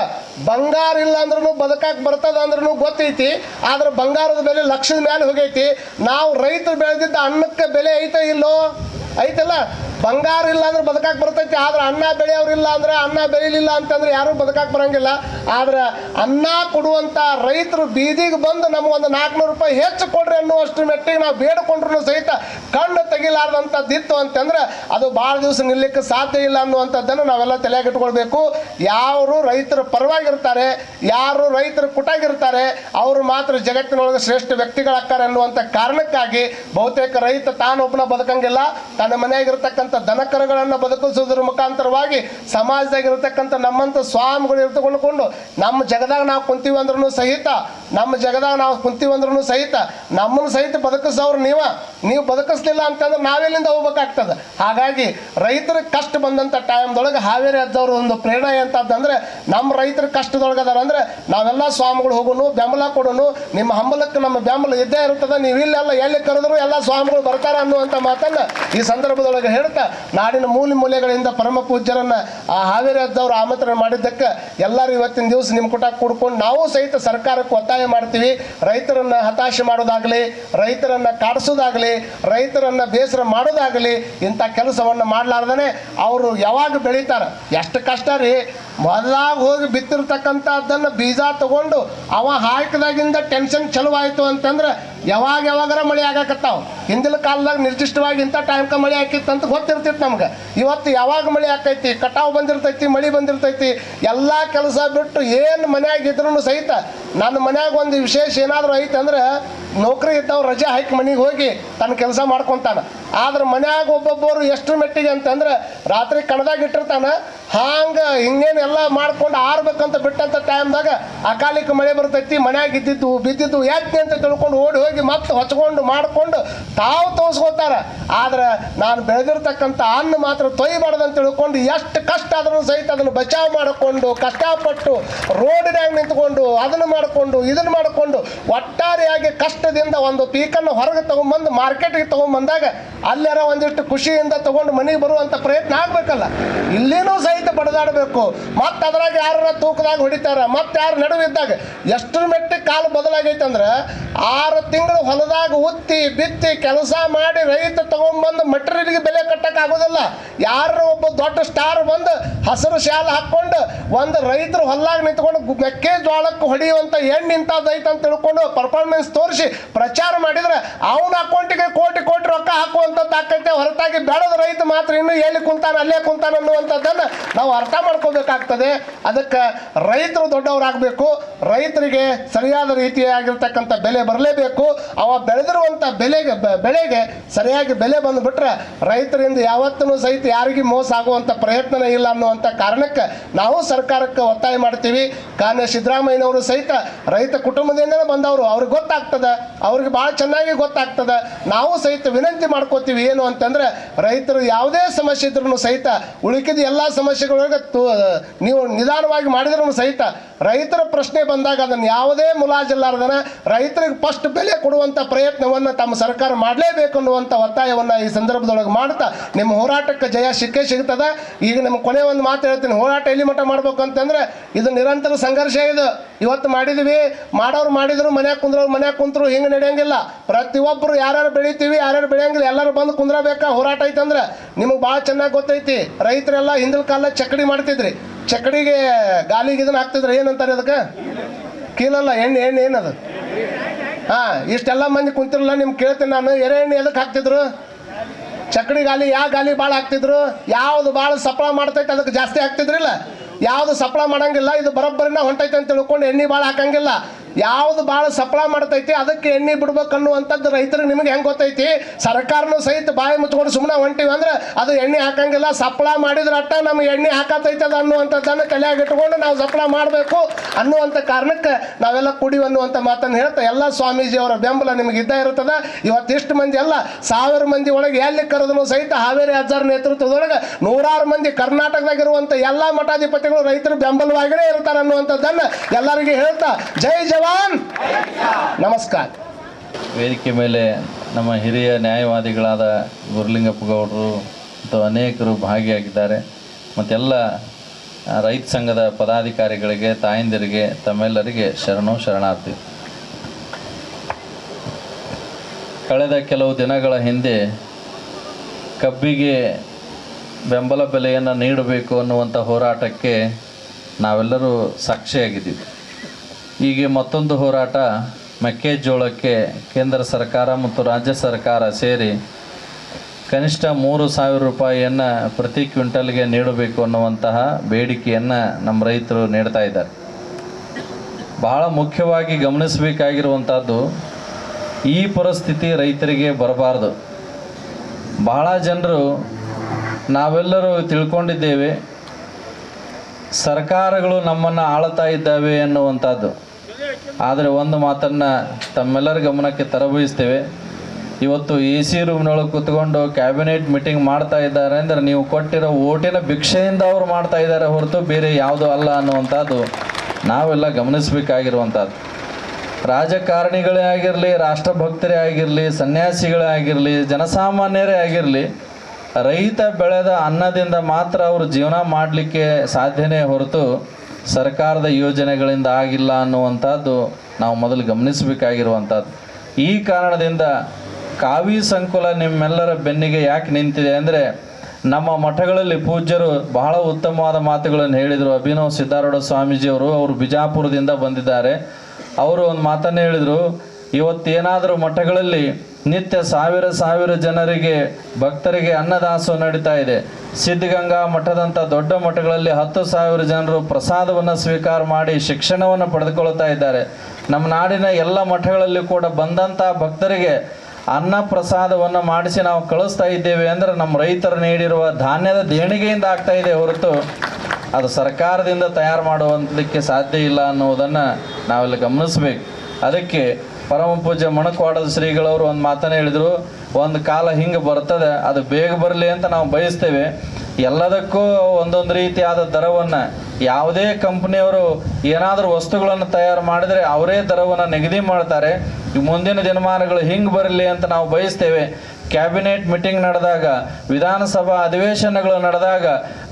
ಬಂಗಾರ ಇಲ್ಲ ಅಂದ್ರೂ ಬದುಕಾಕ್ ಬರ್ತದ ಅಂದ್ರೂ ಗೊತ್ತೈತಿ. ಆದ್ರೆ ಬಂಗಾರದ ಬೆಲೆ ಲಕ್ಷದ ಮೇಲೆ ಹೋಗೈತಿ. ನಾವು ರೈತರು ಬೆಳೆದಿದ್ದ ಅನ್ನಕ್ಕೆ ಬೆಲೆ ಐತೆ ಇಲ್ಲೋ? ಐತಲ್ಲ? ಬಂಗಾರ ಇಲ್ಲ ಅಂದ್ರೆ ಬದುಕಾಕ್ ಬರ್ತೈತಿ. ಆದ್ರೆ ಅನ್ನ ಬೆಳೆಯೋರಿಲ್ಲ ಅಂದ್ರೆ ಅನ್ನ ಬೆಳಿಲಿಲ್ಲ ಅಂತಂದ್ರೆ ಯಾರು ಬದುಕಾಕ್ ಬರಂಗಿಲ್ಲ. ಆದ್ರೆ ಅನ್ನ ಕೊಡುವಂತ ರೈತರು ಬೀದಿಗೆ ಬಂದು ನಮಗೊಂದು ನಾಲ್ಕುನೂರು ರೂಪಾಯಿ ಹೆಚ್ಚು ಕೊಡ್ರಿ ಅನ್ನುವಷ್ಟು ಮೆಟ್ಟಿಗೆ ನಾವು ಬೇಡಿಕೊಂಡ್ರು ಸಹಿತ ಕಣ್ಣು ತೆಗಿಲಾರ್ದಂಥದ್ದಿತ್ತು ಅಂತಂದ್ರೆ ಅದು ಭಾಳ ದಿವಸ ನಿಲ್ಲಕ್ಕೆ ಸಾಧ್ಯ ಇಲ್ಲ ಅನ್ನುವಂಥದ್ದನ್ನು ನಾವೆಲ್ಲ ತಲೆಯಾಗಿಟ್ಕೊಳ್ಬೇಕು. ಯಾರು ರೈತರ ಪರವಾಗಿರ್ತಾರೆ, ಯಾರು ರೈತರು ಕುಟಾಗಿರ್ತಾರೆ, ಅವರು ಮಾತ್ರ ಜಗತ್ತಿನೊಳಗೆ ಶ್ರೇಷ್ಠ ವ್ಯಕ್ತಿಗಳಾಗ್ತಾರೆ ಅನ್ನುವಂಥ ಕಾರಣಕ್ಕಾಗಿ ಬಹುತೇಕ ರೈತ ತಾನೊಬ್ಬನ ಬದುಕಂಗಿಲ್ಲ. ತನ್ನ ಮನೆಯಾಗಿರ್ತಕ್ಕಂಥ ದನಕರುಗಳನ್ನು ಬದುಕಿಸೋದ್ರ ಮುಖಾಂತರವಾಗಿ ಸಮಾಜದಾಗಿರ್ತಕ್ಕಂಥ ನಮ್ಮಂಥ ಸ್ವಾಮಿಗಳು ಇರ್ತುಕೊಂಡು ನಮ್ಮ ಜಗದಾಗ ನಾವು ಕುಂತೀವಿ ಅಂದ್ರೂ ಸಹಿತ, ನಮ್ಮ ಜಗದಾಗ ನಾವು ಕುಂತೀವಿ ಅಂದ್ರೂ ಸಹಿತ, ನಮ್ಮನ್ನು ಸಹಿತ ಬದುಕಿಸೋರು ನೀವ. ನೀವು ಬದುಕಿಸ್ಲಿಲ್ಲ ಅಂತಂದ್ರೆ ನಾವೆಲ್ಲಿಂದ ಹೋಗ್ಬೇಕಾಗ್ತದೆ? ಹಾಗಾಗಿ ರೈತರ ಕಷ್ಟ ಬಂದಂಥ ಟೈಮ್ದೊಳಗೆ ಹಾವೇರಿ ಅಜ್ಜವ್ರ ಒಂದು ಪ್ರೇರಣೆ ಅಂತಂದ್ರೆ ನಮ್ಮ ರೈತರ ಕಷ್ಟದೊಳಗೆ ಅದಾರ ಅಂದ್ರೆ ನಾವೆಲ್ಲ ಸ್ವಾಮಿಗಳು ಹೋಗೋನು, ಬೆಂಬಲ ಕೊಡೋನು, ನಿಮ್ಮ ಹಂಬಲಕ್ಕೆ ನಮ್ಮ ಬೆಂಬಲ ಇದ್ದೇ ಇರ್ತದೆ ನೀವು ಇಲ್ಲೆಲ್ಲ ಎಲ್ಲಿ ಕರೆದ್ರು ಎಲ್ಲ ಸ್ವಾಮಿಗಳು ಬರ್ತಾರ ಅನ್ನುವಂಥ ಮಾತನ್ನ ಈ ಸಂದರ್ಭದೊಳಗೆ ಹೇಳ್ತಾ, ನಾಡಿನ ಮೂಲೆ ಮೂಲೆಗಳಿಂದ ಪರಮ ಪೂಜ್ಯರನ್ನ ಆ ಹಾವೇರಿ ಆಮಂತ್ರಣ ಮಾಡಿದ್ದಕ್ಕೆ ಎಲ್ಲರೂ ಇವತ್ತಿನ ದಿವಸ ನಿಮ್ಮ ಕುಟ ಕೂಡ್ಕೊಂಡು ನಾವು ಸಹಿತ ಸರ್ಕಾರಕ್ಕೆ ಒತ್ತಾಯ ಮಾಡ್ತೀವಿ. ರೈತರನ್ನ ಹತಾಶೆ ಮಾಡೋದಾಗಲಿ, ರೈತರನ್ನ ಕಾಡಿಸೋದಾಗಲಿ, ರೈತರನ್ನ ಬೇಸರ ಮಾಡೋದಾಗಲಿ ಇಂಥ ಕೆಲಸವನ್ನು ಮಾಡಲಾರ್ದೇ ಅವರು ಯಾವಾಗ ಬೆಳೀತಾರೆ? ಎಷ್ಟು ಕಷ್ಟ ರೀ. ಮೊದಲಾಗ ಹೋಗಿ ಬಿತ್ತಿರ್ತಕ್ಕಂಥದ್ದನ್ನು ಬೀಜ ತಗೊಂಡು ಅವ ಹಾಕಿದಾಗಿಂದ ಟೆನ್ಷನ್ ಚಲೋ ಆಯಿತು ಅಂತಂದ್ರೆ ಯಾವಾಗ ಯಾವಾಗಾರ ಮಳೆ ಆಗಾಕತ್ತಾವ? ಹಿಂದಿನ ಕಾಲದಾಗ ನಿರ್ದಿಷ್ಟವಾಗಿ ಇಂಥ ಟೈಮ್ಗೆ ಮಳೆ ಹಾಕಿತ್ತು ಅಂತ ಗೊತ್ತಿರ್ತಿತ್ತು ನಮ್ಗೆ. ಇವತ್ತು ಯಾವಾಗ ಮಳೆ ಆಕೈತಿ ಕಟಾವು ಬಂದಿರ್ತೈತಿ, ಮಳೆ ಬಂದಿರ್ತೈತಿ, ಎಲ್ಲ ಕೆಲಸ ಬಿಟ್ಟು ಏನು ಮನ್ಯಾಗ ಇದ್ರೂ ಸಹಿತ ನನ್ನ ಮನ್ಯಾಗ ಒಂದು ವಿಶೇಷ ಏನಾದರೂ ಐತೆ ಅಂದ್ರೆ ನೌಕರಿ ಇದ್ದವ್ರು ರಜೆ ಹಾಕಿ ಮನೆಗೆ ಹೋಗಿ ತನ್ನ ಕೆಲಸ ಮಾಡ್ಕೊತಾನ. ಆದ್ರೆ ಮನ್ಯಾಗ ಒಬ್ಬೊಬ್ಬರು ಎಷ್ಟು ಮೆಟ್ಟಿಗೆ ಅಂತಂದ್ರೆ ರಾತ್ರಿ ಕಣದಾಗ ಇಟ್ಟಿರ್ತಾನ, ಹಾಂಗೆ ಹಿಂಗೇನೆಲ್ಲ ಮಾಡ್ಕೊಂಡು ಆರ್ಬೇಕಂತ ಬಿಟ್ಟಂಥ ಟೈಮ್ದಾಗ ಅಕಾಲಿಕ ಮಳೆ ಬರ್ತೈತಿ, ಮನ್ಯಾಗ ಇದ್ದಿದ್ದು, ಬಿದ್ದಿದ್ದು ಯಾಕೆ ಅಂತ ತಿಳ್ಕೊಂಡು ಓಡಿ ಹೋಗಿ ಮತ್ತೆ ಹೊಚ್ಕೊಂಡು ಮಾಡ್ಕೊಂಡು ತಾವು ತೋರಿಸ್ಕೋತಾರ ಆದ್ರೆ ನಾನು ಬೆಳೆದಿರ್ತಕ್ಕಂಥ ಅನ್ನ ಮಾತ್ರ ತೊಯ್ಬಾರ್ದು ಅಂತ ತಿಳ್ಕೊಂಡು ಎಷ್ಟು ಕಷ್ಟ ಆದ್ರೂ ಸಹಿತ ಅದನ್ನು ಬಚಾವ್ ಮಾಡಿಕೊಂಡು, ಕಷ್ಟಪಟ್ಟು ರೋಡಿನಾಗ ನಿಂತ್ಕೊಂಡು, ಅದನ್ನು ಮಾಡಿಕೊಂಡು, ಇದನ್ನು ಮಾಡಿಕೊಂಡು, ಒಟ್ಟಾರೆಯಾಗಿ ಕಷ್ಟದಿಂದ ಒಂದು ಪೀಕನ್ನು ಹೊರಗೆ ತಗೊಂಬಂದು ಮಾರ್ಕೆಟ್ಗೆ ತಗೊಂಬಂದಾಗ ಅಲ್ಲೆರ ಒಂದಿಷ್ಟು ಖುಷಿಯಿಂದ ತಗೊಂಡು ಮನೆಗೆ ಬರುವಂಥ ಪ್ರಯತ್ನ ಆಗಬೇಕಲ್ಲ. ಇಲ್ಲೇನೂ ಸಹಿತ ಬಡದಾಡಬೇಕು. ಮತ್ತೆ ಅದ್ರಾಗ ಯಾರ ತೂಕದಾಗ ಹೊಡಿತಾರ, ಮತ್ತೆ ಯಾರು ನಡುವಿದ್ದಾಗ ಎಷ್ಟರ ಮೆಟ್ಟಿಗೆ ಕಾಲು ಬದಲಾಗೈತೆ ಅಂದ್ರೆ ಆರು ತಿಂಗಳು ಹೊಲದಾಗ ಉತ್ತಿ ಬಿತ್ತಿ ಕೆಲಸ ಮಾಡಿ ರೈತ ತಗೊಂಡ್ಬಂದು ಮಟೀರಿಯಲ್ಗೆ ಬೆಲೆ ಕಟ್ಟಕ್ಕೆ ಆಗೋದಿಲ್ಲ. ಯಾರು ಒಬ್ಬ ದೊಡ್ಡ ಸ್ಟಾರ್ ಬಂದು ಹಸಿರು ಶಾಲ ಹಾಕ್ಕೊಂಡು ಒಂದು ರೈತರು ಹೊಲ್ದಾಗ ನಿಂತ್ಕೊಂಡು ಮೆಕ್ಕೆಜೋಳಕ್ಕೆ ಹೊಡೆಯುವಂಥ ಎಣ್ಣೆ ಇಂಥದ್ದೈತೆ ಅಂತ ತಿಳ್ಕೊಂಡು ಪರ್ಫಾರ್ಮೆನ್ಸ್ ತೋರಿಸಿ ಪ್ರಚಾರ ಮಾಡಿದ್ರೆ ಅವನ ಅಕೌಂಟಿಗೆ ಕೋಟಿ ಕೋಟಿ ರೊಕ್ಕ ಹಾಕುವಂಥದ್ದು ಆಕೈತೆ ಹೊರತಾಗಿ ಬೆಳೆದ ರೈತ ಮಾತ್ರ ಇನ್ನು ಎಲ್ಲಿ ಕುಂತಾನ, ಅಲ್ಲೇ ಕುಂತಾನ ಅನ್ನುವಂಥದ್ದನ್ನು ನಾವು ಅರ್ಥ ಮಾಡ್ಕೋಬೇಕಾಗ್ತದೆ. ಅದಕ್ಕೆ ರೈತರು ದೊಡ್ಡವರಾಗಬೇಕು. ರೈತರಿಗೆ ಸರಿಯಾದ ರೀತಿಯಾಗಿರ್ತಕ್ಕಂಥ ಬೆಲೆ ಬರಲೇಬೇಕು. ಅವ ಬೆಳೆದಿರುವಂಥ ಬೆಲೆಗೆ ಬೆಳೆಗೆ ಸರಿಯಾಗಿ ಬೆಲೆ ಬಂದುಬಿಟ್ರೆ ರೈತರಿಂದ ಯಾವತ್ತೂ ಸಹಿತ ಯಾರಿಗೂ ಮೋಸ ಆಗುವಂಥ ಪ್ರಯತ್ನನೇ ಇಲ್ಲ ಅನ್ನುವಂಥ ಕಾರಣಕ್ಕೆ ನಾವು ಸರ್ಕಾರಕ್ಕೆ ಒತ್ತಾಯ ಮಾಡ್ತೀವಿ. ಕಾರಣ ಸಿದ್ದರಾಮಯ್ಯನವರು ಸಹಿತ ರೈತ ಕುಟುಂಬದಿಂದ ಬಂದವರು. ಅವ್ರಿಗೆ ಗೊತ್ತಾಗ್ತದೆ. ಅವ್ರಿಗೆ ಭಾಳ ಚೆನ್ನಾಗಿ ಗೊತ್ತಾಗ್ತದೆ. ನಾವು ಸಹಿತ ವಿನಂತಿ ಮಾಡ್ಕೋತೀವಿ ಏನು ಅಂತಂದ್ರೆ ರೈತರು ಯಾವುದೇ ಸಮಸ್ಯೆ ಇದ್ರೂ ಸಹಿತ ಉಳಿಕಿದ ಎಲ್ಲ ಸಮಸ್ಯೆಗಳೊಳಗೆ ನೀವು ನಿಧಾನವಾಗಿ ಮಾಡಿದ್ರೂ ಸಹಿತ ರೈತರ ಪ್ರಶ್ನೆ ಬಂದಾಗ ಅದನ್ನು ಯಾವುದೇ ಮುಲಾಜಿಲ್ಲಾರ್ದನ ರೈತರಿಗೆ ಫಸ್ಟ್ ಬೆಲೆ ಕೊಡುವಂಥ ಪ್ರಯತ್ನವನ್ನು ತಮ್ಮ ಸರ್ಕಾರ ಮಾಡಲೇಬೇಕು ಅನ್ನುವಂಥ ಒತ್ತಾಯವನ್ನು ಈ ಸಂದರ್ಭದೊಳಗೆ ಮಾಡ್ತಾ ನಿಮ್ಮ ಹೋರಾಟಕ್ಕೆ ಜಯ ಸಿಕ್ಕೇ ಸಿಗ್ತದೆ. ಈಗ ನಿಮ್ಮ ಕೊನೆ ಒಂದು ಮಾತು ಹೇಳ್ತೀನಿ. ಹೋರಾಟ ಎಲ್ಲಿ ಮಟ್ಟ ಮಾಡ್ಬೇಕು ಅಂತಂದ್ರೆ ಇದು ನಿರಂತರ ಸಂಘರ್ಷ ಇದು. ಇವತ್ತು ಮಾಡಿದ್ವಿ, ಮಾಡೋರು ಮಾಡಿದ್ರು, ಮನ್ಯಾಗ ಕುಂದ್ರೋರು ಮನ್ಯಾಗ ಕುಂತರು, ಹಿಂಗೆ ನಡೆಯಂಗಿಲ್ಲ. ಪ್ರತಿಯೊಬ್ಬರು ಯಾರ್ಯಾರು ಬೆಳಿತೀವಿ, ಯಾರ್ಯಾರು ಬೆಳೆಯಂಗಿಲ್ಲ, ಎಲ್ಲರೂ ಬಂದು ಕುಂದ್ರಬೇಕಾ? ಹೋರಾಟ ಐತಂದ್ರೆ ನಿಮಗೆ ಭಾಳ ಚೆನ್ನಾಗಿ ಗೊತ್ತೈತಿ. ರೈತರೆಲ್ಲ ಹಿಂದಿನ ಕಾಲ ಚಕ್ಕಡಿ ಮಾಡ್ತಿದ್ರಿ. ಚಕ್ಕಡಿಗೆ ಗಾಲಿಗೆ ಇದನ್ನ ಹಾಕ್ತಿದ್ರೆ ಏನಂತಾರೆ ಅದಕ್ಕೆ? ಕೀಲಲ್ಲ, ಎಣ್ಣೆ ಎಣ್ಣೆ ಏನದು? ಹಾಂ, ಇಷ್ಟೆಲ್ಲ ಮಂದಿ ಕುಂತಿರಲ್ಲ ನಿಮ್ಗೆ ಕೇಳ್ತೀನಿ ನಾನು. ಎರೆ ಎಣ್ಣೆ ಎದಕ್ಕೆ ಹಾಕ್ತಿದ್ರು? ಚಕ್ಕಡಿ ಗಾಲಿ ಯಾವ ಗಾಲಿ ಭಾಳ ಹಾಕ್ತಿದ್ರು? ಯಾವುದು ಭಾಳ ಸಪ್ಲ ಮಾಡ್ತೈತೆ ಅದಕ್ಕೆ ಜಾಸ್ತಿ ಹಾಕ್ತಿದ್ರಿಲ್ಲ? ಯಾವ್ದು ಸಪ್ಳ ಮಾಡಂಗಿಲ್ಲ ಇದು ಬರೋಬ್ಬರಿನ ಹೊಂಟೈತೆ ಅಂತ ತಿಳ್ಕೊಂಡು ಎಣ್ಣೆ ಭಾಳ ಹಾಕಂಗಿಲ್ಲ. ಯಾವ್ದು ಭಾಳ ಸಪ್ಲ ಮಾಡ್ತೈತಿ, ಅದಕ್ಕೆ ಎಣ್ಣೆ ಬಿಡ್ಬೇಕು ಅನ್ನುವಂಥದ್ದು ರೈತರಿಗೆ ನಿಮಗೆ ಹೆಂಗೆ ಗೊತ್ತೈತಿ? ಸರ್ಕಾರನೂ ಸಹಿತ ಬಾಯಿ ಮುಚ್ಕೊಂಡು ಸುಮ್ಮನೆ ಹೊಂಟಿವಿ ಅಂದ್ರೆ ಅದು ಎಣ್ಣೆ ಹಾಕಂಗಿಲ್ಲ ಸಪ್ಲ ಮಾಡಿದ್ರೆ ಅಟ್ಟ ನಮ್ಗೆ ಎಣ್ಣೆ ಹಾಕತೈತದ ಅನ್ನುವಂಥದ್ದನ್ನು ತಲೆಯಾಗಿ ಇಟ್ಕೊಂಡು ನಾವು ಸಪ್ಲ ಮಾಡಬೇಕು ಅನ್ನುವಂಥ ಕಾರಣಕ್ಕೆ ನಾವೆಲ್ಲ ಕುಡಿ ಅನ್ನುವಂಥ ಮಾತನ್ನು ಹೇಳ್ತಾ, ಎಲ್ಲ ಸ್ವಾಮೀಜಿ ಅವರ ಬೆಂಬಲ ನಿಮಗೆ ಇದ್ದ ಇರ್ತದೆ ಇವತ್ತಿಷ್ಟು ಮಂದಿ ಎಲ್ಲ ಸಾವಿರ ಮಂದಿ ಒಳಗೆ ಎಲ್ಲಿ ಕರೆದ್ರು ಸಹಿತ ಹಾವೇರಿ ಅಜ್ಜಾರ್ ನೇತೃತ್ವದೊಳಗೆ ನೂರಾರು ಮಂದಿ ಕರ್ನಾಟಕದಾಗಿರುವಂಥ ಎಲ್ಲ ಮಠಾಧಿಪತಿಗಳು ರೈತರು ಬೆಂಬಲವಾಗಿಯೇ ಇರ್ತಾರೆ ಅನ್ನುವಂಥದ್ದನ್ನು ಎಲ್ಲರಿಗೆ ಹೇಳ್ತಾ ಜೈ ಜವಾನ್ ನಮಸ್ಕಾರ. ವೇದಿಕೆ ಮೇಲೆ ನಮ್ಮ ಹಿರಿಯ ನ್ಯಾಯವಾದಿಗಳಾದ ಗುರುಲಿಂಗಪ್ಪ ಗೌಡರು ಮತ್ತು ಅನೇಕರು ಭಾಗಿಯಾಗಿದ್ದಾರೆ. ಮತ್ತೆಲ್ಲ ರೈತ ಸಂಘದ ಪದಾಧಿಕಾರಿಗಳಿಗೆ, ತಾಯಂದಿರಿಗೆ, ತಮ್ಮೆಲ್ಲರಿಗೆ ಶರಣು ಶರಣಾರ್ಥಿ. ಕಳೆದ ಕೆಲವು ದಿನಗಳ ಹಿಂದೆ ಕಬ್ಬಿಗೆ ಬೆಂಬಲ ಬೆಲೆಯನ್ನು ನೀಡಬೇಕು ಅನ್ನುವಂಥ ಹೋರಾಟಕ್ಕೆ ನಾವೆಲ್ಲರೂ ಸಾಕ್ಷಿಯಾಗಿದ್ದೀವಿ. ಹೀಗೆ ಮತ್ತೊಂದು ಹೋರಾಟ ಮೆಕ್ಕೆಜೋಳಕ್ಕೆ ಕೇಂದ್ರ ಸರ್ಕಾರ ಮತ್ತು ರಾಜ್ಯ ಸರ್ಕಾರ ಸೇರಿ ಕನಿಷ್ಠ ಮೂರು ಸಾವಿರ ರೂಪಾಯಿಯನ್ನು ಪ್ರತಿ ಕ್ವಿಂಟಲ್ಗೆ ನೀಡಬೇಕು ಅನ್ನುವಂತಹ ಬೇಡಿಕೆಯನ್ನು ನಮ್ಮ ರೈತರು ನೀಡ್ತಾ ಇದ್ದಾರೆ. ಬಹಳ ಮುಖ್ಯವಾಗಿ ಗಮನಿಸಬೇಕಾಗಿರುವಂಥದ್ದು ಈ ಪರಿಸ್ಥಿತಿ ರೈತರಿಗೆ ಬರಬಾರ್ದು. ಬಹಳ ಜನರು ನಾವೆಲ್ಲರೂ ತಿಳ್ಕೊಂಡಿದ್ದೇವೆ, ಸರ್ಕಾರಗಳು ನಮ್ಮನ್ನು ಆಳ್ತಾ ಇದ್ದಾವೆ ಅನ್ನುವಂಥದ್ದು ಆದರೆ ಒಂದು ಮಾತನ್ನು ತಮ್ಮೆಲ್ಲರ ಗಮನಕ್ಕೆ ತರಬಯಸ್ತೇವೆ. ಇವತ್ತು ಎ ಸಿ ರೂಮ್ನೊಳಗೆ ಕೂತ್ಕೊಂಡು ಕ್ಯಾಬಿನೆಟ್ ಮೀಟಿಂಗ್ ಮಾಡ್ತಾ ಇದ್ದಾರೆ ಅಂದರೆ ನೀವು ಕೊಟ್ಟಿರೋ ಓಟಿನ ಭಿಕ್ಷೆಯಿಂದ ಅವರು ಮಾಡ್ತಾ ಇದ್ದಾರೆ ಹೊರತು ಬೇರೆ ಯಾವುದು ಅಲ್ಲ ಅನ್ನುವಂಥದ್ದು ನಾವೆಲ್ಲ ಗಮನಿಸಬೇಕಾಗಿರುವಂಥದ್ದು. ರಾಜಕಾರಣಿಗಳೇ ಆಗಿರಲಿ, ರಾಷ್ಟ್ರಭಕ್ತರೇ ಆಗಿರಲಿ, ಸನ್ಯಾಸಿಗಳೇ ಆಗಿರಲಿ, ಜನಸಾಮಾನ್ಯರೇ ಆಗಿರಲಿ, ರೈತ ಬೆಳೆದ ಅನ್ನದಿಂದ ಮಾತ್ರ ಅವರು ಜೀವನ ಮಾಡಲಿಕ್ಕೆ ಸಾಧ್ಯನೇ ಹೊರತು ಸರ್ಕಾರದ ಯೋಜನೆಗಳಿಂದ ಆಗಿಲ್ಲ ಅನ್ನುವಂಥದ್ದು ನಾವು ಮೊದಲು ಗಮನಿಸಬೇಕಾಗಿರುವಂಥದ್ದು. ಈ ಕಾರಣದಿಂದ ಕಾವಿ ಸಂಕುಲ ನಿಮ್ಮೆಲ್ಲರ ಬೆನ್ನಿಗೆ ಯಾಕೆ ನಿಂತಿದೆ ಅಂದರೆ ನಮ್ಮ ಮಠಗಳಲ್ಲಿ ಪೂಜ್ಯರು ಬಹಳ ಉತ್ತಮವಾದ ಮಾತುಗಳನ್ನು ಹೇಳಿದರು. ಅಭಿನವ್ ಸಿದ್ಧಾರೂಢ ಸ್ವಾಮೀಜಿಯವರು ಅವರು ಬಿಜಾಪುರದಿಂದ ಬಂದಿದ್ದಾರೆ. ಅವರು ಒಂದು ಮಾತನ್ನು ಹೇಳಿದರು. ಇವತ್ತೇನಾದರೂ ಮಠಗಳಲ್ಲಿ ನಿತ್ಯ ಸಾವಿರ ಸಾವಿರ ಜನರಿಗೆ ಭಕ್ತರಿಗೆ ಅನ್ನದಾಸೋಹ ನಡೀತಾ ಇದೆ. ಸಿದ್ಧಗಂಗಾ ಮಠದಂಥ ದೊಡ್ಡ ಮಠಗಳಲ್ಲಿ ಹತ್ತು ಸಾವಿರ ಜನರು ಪ್ರಸಾದವನ್ನು ಸ್ವೀಕಾರ ಮಾಡಿ ಶಿಕ್ಷಣವನ್ನು ಪಡೆದುಕೊಳ್ತಾ ಇದ್ದಾರೆ. ನಮ್ಮ ನಾಡಿನ ಎಲ್ಲ ಮಠಗಳಲ್ಲಿ ಕೂಡ ಬಂದಂಥ ಭಕ್ತರಿಗೆ ಅನ್ನ ಪ್ರಸಾದವನ್ನು ಮಾಡಿಸಿ ನಾವು ಕಳಿಸ್ತಾ ಇದ್ದೇವೆ ಅಂದರೆ ನಮ್ಮ ರೈತರು ನೀಡಿರುವ ಧಾನ್ಯದ ದೇಣಿಗೆಯಿಂದ ಆಗ್ತಾ ಇದೆ ಹೊರತು ಅದು ಸರ್ಕಾರದಿಂದ ತಯಾರು ಮಾಡುವಂಥದಕ್ಕೆ ಸಾಧ್ಯ ಇಲ್ಲ ಅನ್ನುವುದನ್ನು ನಾವೆಲ್ಲ ಗಮನಿಸಬೇಕು. ಅದಕ್ಕೆ ಪರಮ ಪೂಜ್ಯ ಮಣಕವಾಡದ ಶ್ರೀಗಳವರು ಒಂದು ಮಾತನ್ನು ಹೇಳಿದರು, ಒಂದು ಕಾಲ ಹಿಂಗೆ ಬರ್ತದೆ, ಅದು ಬೇಗ ಬರಲಿ ಅಂತ ನಾವು ಬಯಸ್ತೇವೆ. ಎಲ್ಲದಕ್ಕೂ ಒಂದೊಂದು ರೀತಿಯಾದ ದರವನ್ನು, ಯಾವುದೇ ಕಂಪ್ನಿಯವರು ಏನಾದರೂ ವಸ್ತುಗಳನ್ನು ತಯಾರು ಮಾಡಿದರೆ ಅವರೇ ದರವನ್ನು ನಿಗದಿ ಮಾಡ್ತಾರೆ. ಮುಂದಿನ ದಿನಮಾನಗಳು ಹಿಂಗೆ ಬರಲಿ ಅಂತ ನಾವು ಬಯಸ್ತೇವೆ. ಕ್ಯಾಬಿನೆಟ್ ಮೀಟಿಂಗ್ ನಡೆದಾಗ, ವಿಧಾನಸಭಾ ಅಧಿವೇಶನಗಳು ನಡೆದಾಗ